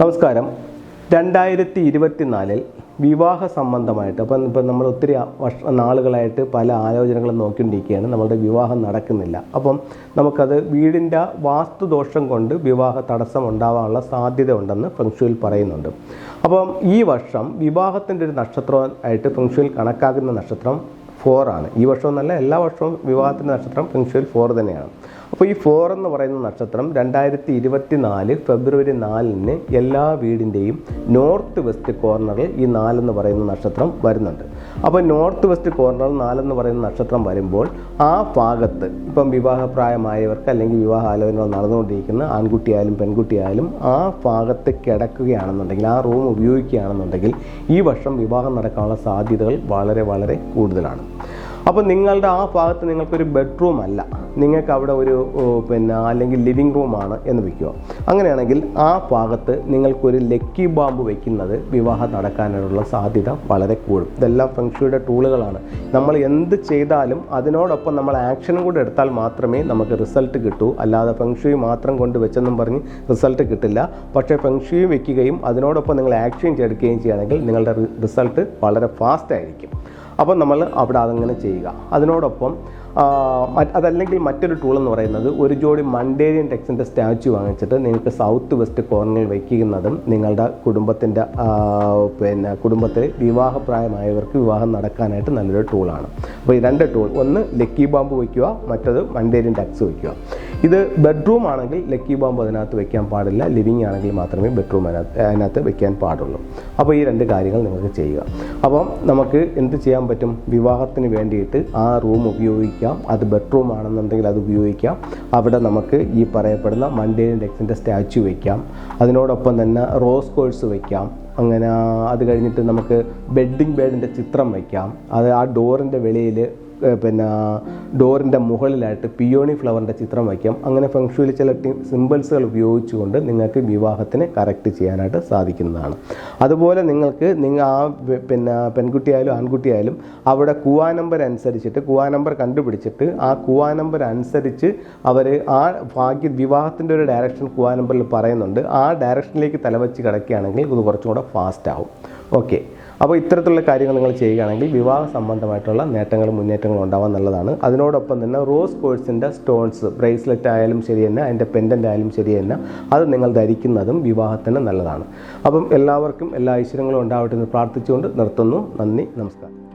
നമസ്കാരം. രണ്ടായിരത്തി ഇരുപത്തിനാലിൽ വിവാഹ സംബന്ധമായിട്ട് അപ്പം ഇപ്പം നമ്മൾ ഒത്തിരി വർഷ നാളുകളായിട്ട് പല ആലോചനകളും നോക്കിക്കൊണ്ടിരിക്കുകയാണ്. നമ്മളുടെ വിവാഹം നടക്കുന്നില്ല. അപ്പം നമുക്കത് വീടിന്റെ വാസ്തുദോഷം കൊണ്ട് വിവാഹ തടസ്സം ഉണ്ടാവാനുള്ള സാധ്യത ഉണ്ടെന്ന് ഫെങ്ഷുവിൽ പറയുന്നുണ്ട്. അപ്പം ഈ വർഷം വിവാഹത്തിന്റെ ഒരു നക്ഷത്രം ആയിട്ട് ഫെങ്ഷുവിൽ കണക്കാക്കുന്ന നക്ഷത്രം ഫോർ ആണ്. ഈ വർഷം എന്നല്ല എല്ലാ വർഷവും വിവാഹത്തിന്റെ നക്ഷത്രം ഫെങ്ഷുവിൽ ഫോർ തന്നെയാണ്. അപ്പോൾ ഈ ഫോർ എന്ന് പറയുന്ന നക്ഷത്രം രണ്ടായിരത്തി ഇരുപത്തി നാല് ഫെബ്രുവരി നാലിന് എല്ലാ വീടിന്റെയും നോർത്ത് വെസ്റ്റ് കോർണറിൽ ഈ നാലെന്ന് പറയുന്ന നക്ഷത്രം വരുന്നുണ്ട്. അപ്പോൾ നോർത്ത് വെസ്റ്റ് കോർണറിൽ നാലെന്ന് പറയുന്ന നക്ഷത്രം വരുമ്പോൾ ആ ഭാഗത്ത് ഇപ്പം വിവാഹപ്രായമായവർക്ക് അല്ലെങ്കിൽ വിവാഹ ആലോചനകൾ നടന്നുകൊണ്ടിരിക്കുന്ന ആൺകുട്ടിയായാലും പെൺകുട്ടിയായാലും ആ ഭാഗത്ത് കിടക്കുകയാണെന്നുണ്ടെങ്കിൽ ആ റൂം ഉപയോഗിക്കുകയാണെന്നുണ്ടെങ്കിൽ ഈ വർഷം വിവാഹം നടക്കാനുള്ള സാധ്യതകൾ വളരെ വളരെ കൂടുതലാണ്. അപ്പോൾ നിങ്ങളുടെ ആ ഭാഗത്ത് നിങ്ങൾക്കൊരു ബെഡ്റൂം അല്ല. നിങ്ങൾക്ക് അവിടെ ഒരു പിന്നെ അല്ലെങ്കിൽ ലിവിങ് റൂമാണ് എന്ന് വയ്ക്കുക അങ്ങനെയാണെങ്കിൽ ആ ഭാഗത്ത് നിങ്ങൾക്കൊരു ലക്കി ബാമ്പ് വയ്ക്കുന്നത് വിവാഹം നടക്കാനുള്ള സാധ്യത വളരെ കൂടും ഇതെല്ലാം ഫെങ്ഷുയുടെ ടൂളുകളാണ് നമ്മൾ എന്ത് ചെയ്താലും അതിനോടൊപ്പം നമ്മൾ ആക്ഷനും കൂടെ എടുത്താൽ മാത്രമേ നമുക്ക് റിസൾട്ട് കിട്ടൂ. അല്ലാതെ ഫെങ്ഷുയി മാത്രം കൊണ്ട് വെച്ചെന്നും പറഞ്ഞ് റിസൾട്ട് കിട്ടില്ല. പക്ഷേ ഫെങ്ഷുയി വെക്കുകയും അതിനോടൊപ്പം നിങ്ങൾ ആക്ഷൻ എടുക്കുകയും ചെയ്യുകയാണെങ്കിൽ നിങ്ങളുടെ റിസൾട്ട് വളരെ ഫാസ്റ്റ് ആയിരിക്കും. അപ്പം നമ്മൾ അവിടെ അതങ്ങനെ ചെയ്യുക. അതിനോടൊപ്പം അതല്ലെങ്കിൽ മറ്റൊരു ടൂൾ എന്ന് പറയുന്നത് ഒരു ജോഡി മണ്ടേരിയൻ ടെക്സിന്റെ സ്റ്റാച്ചു വാങ്ങിച്ചിട്ട് നിങ്ങൾക്ക് സൗത്ത് വെസ്റ്റ് കോർണറിൽ വയ്ക്കുന്നതും നിങ്ങളുടെ കുടുംബത്തിന്റെ പിന്നെ കുടുംബത്തിൽ വിവാഹപ്രായമായവർക്ക് വിവാഹം നടക്കാനായിട്ട് നല്ലൊരു ടൂളാണ് അപ്പോൾ ഈ രണ്ട് ടൂൾ ഒന്ന് ലക്കി ബാമ്പ് വയ്ക്കുക മറ്റത് മണ്ടേരിയൻ ടെക്സ് വയ്ക്കുക. ഇത് ബെഡ്റൂം ആണെങ്കിൽ ലക്കി ബോംബ് അതിനകത്ത് വെക്കാൻ പാടില്ല. ലിവിങ് ആണെങ്കിൽ മാത്രമേ ബെഡ്റൂം അതിനകത്ത് അതിനകത്ത് വെക്കാൻ പാടുള്ളൂ. അപ്പോൾ ഈ രണ്ട് കാര്യങ്ങൾ നിങ്ങൾക്ക് ചെയ്യുക. അപ്പം നമുക്ക് എന്ത് ചെയ്യാൻ പറ്റും? വിവാഹത്തിന് വേണ്ടിയിട്ട് ആ റൂം ഉപയോഗിക്കാം. അത് ബെഡ്റൂം ആണെന്നുണ്ടെങ്കിൽ അത് ഉപയോഗിക്കാം. അവിടെ നമുക്ക് ഈ പറയപ്പെടുന്ന മണ്ടേൻ ഡെക്സിന്റെ സ്റ്റാച്യു വയ്ക്കാം അതിനോടൊപ്പം തന്നെ റോസ് കോഴ്സ് വയ്ക്കാം അങ്ങനെ അത് കഴിഞ്ഞിട്ട് നമുക്ക് ബെഡിങ് ബെഡിന്റെ ചിത്രം വയ്ക്കാം അത് ആ ഡോറിന്റെ വെളിയിൽ പിന്നെ ഡോറിന്റെ മുകളിലായിട്ട് പിയോണി ഫ്ലവറിന്റെ ചിത്രം വയ്ക്കാം. അങ്ങനെ ഫംഗ്ഷനിൽ ചില സിമ്പിൾസുകൾ ഉപയോഗിച്ചുകൊണ്ട് നിങ്ങൾക്ക് വിവാഹത്തിന് കറക്റ്റ് ചെയ്യാനായിട്ട് സാധിക്കുന്നതാണ്. അതുപോലെ നിങ്ങൾക്ക് നിങ്ങൾ ആ പിന്നെ പെൺകുട്ടിയായാലും ആൺകുട്ടിയായാലും അവിടെ കുവാ നമ്പർ അനുസരിച്ചിട്ട് കുവാ നമ്പർ കണ്ടുപിടിച്ചിട്ട് ആ കുവാ നമ്പർ അനുസരിച്ച് അവർ ആ ഭാഗ്യ വിവാഹത്തിന്റെ ഒരു ഡയറക്ഷൻ കുവാ നമ്പറിൽ പറയുന്നുണ്ട്. ആ ഡയറക്ഷനിലേക്ക് തലവെച്ച് കിടക്കുകയാണെങ്കിൽ ഇത് കുറച്ചും കൂടെ ഫാസ്റ്റ് ആവും. ഓക്കെ അപ്പോൾ ഇത്തരത്തിലുള്ള കാര്യങ്ങൾ നിങ്ങൾ ചെയ്യുകയാണെങ്കിൽ വിവാഹ സംബന്ധമായിട്ടുള്ള നേട്ടങ്ങളും മുന്നേറ്റങ്ങളും ഉണ്ടാവാൻ നല്ലതാണ്. അതിനോടൊപ്പം തന്നെ റോസ് കോഴ്സിന്റെ സ്റ്റോൺസ് ബ്രേസ്ലെറ്റ് ആയാലും ശരി തന്നെ അതിന്റെ പെൻഡന്റ് ആയാലും ശരി തന്നെ അത് നിങ്ങൾ ധരിക്കുന്നതും വിവാഹത്തിന് നല്ലതാണ്. അപ്പം എല്ലാവർക്കും എല്ലാ ഐശ്വര്യങ്ങളും ഉണ്ടാവട്ടെ എന്ന് പ്രാർത്ഥിച്ചുകൊണ്ട് നിർത്തുന്നു. നന്ദി നമസ്കാരം.